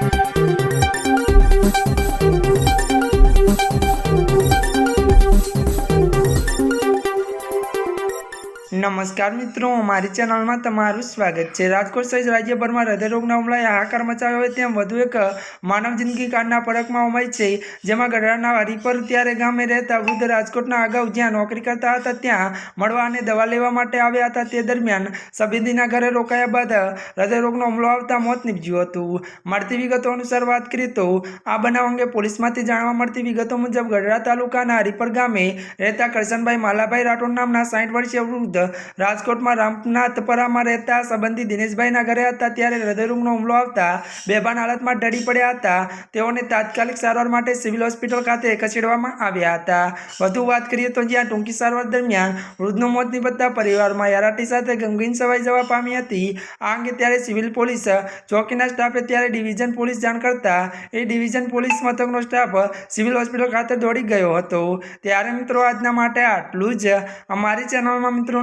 Thank you. નમસ્કાર મિત્રો અમારી ચેનલમાં તમારું સ્વાગત છે. રાજકોટ સહિત રાજ્યભરમાં હૃદયરોગના હુમલાએ હાહાકાર મચાવ્યો હોય તેમ વધુ એક માનવ જિંદગી કાળના પડકમાં ઉમાઈ છે. જેમાં ગઢડાના હરિપર ત્યારે ગામે રહેતા વૃદ્ધ રાજકોટના અગાઉ જ્યાં નોકરી કરતા હતા, ત્યાં મળવા અને દવા લેવા માટે આવ્યા હતા. તે દરમિયાન સબેદીના ઘરે રોકાયા બાદ હૃદયરોગનો હુમલો આવતા મોત નીપજ્યું હતું. મળતી વિગતો અનુસાર વાત કરીએ તો, આ બનાવ અંગે પોલીસમાંથી જાણવા મળતી વિગતો મુજબ ગઢડા તાલુકાના હરિપર ગામે રહેતા કરશનભાઈ માલાભાઈ રાઠોડ નામના સાઠ વર્ષીય વૃદ્ધ રાજકોટમાં રામનાથપરામાં રહેતા સંબંધી દિનેશભાઈના ઘરે હતા ત્યારે હૃદયરોગનો હુમલો આવતા બેભાન હાલતમાં ઢળી પડ્યા હતા. તેઓને તાત્કાલિક સારવાર માટે સિવિલ હોસ્પિટલ ખાતે ખસેડવામાં આવ્યા હતા. વધુ વાત કરીએ તો જ્યાં ટૂંકી સારવાર દરમિયાન વૃદ્ધનું મોત નિપજતા પરિવારમાં યારાટી સાથે ગમગીન સવાઈ જવા પામી હતી. આ અંગે ત્યારે સિવિલ પોલીસ ચોકીના સ્ટાફે ત્યારે ડિવિઝન પોલીસ જાણ કરતા એ ડિવિઝન પોલીસ મથકનો સ્ટાફ સિવિલ હોસ્પિટલ ખાતે દોડી ગયો હતો. ત્યારે મિત્રો, આજના માટે આટલું જ. અમારી ચેનલમાં મિત્રો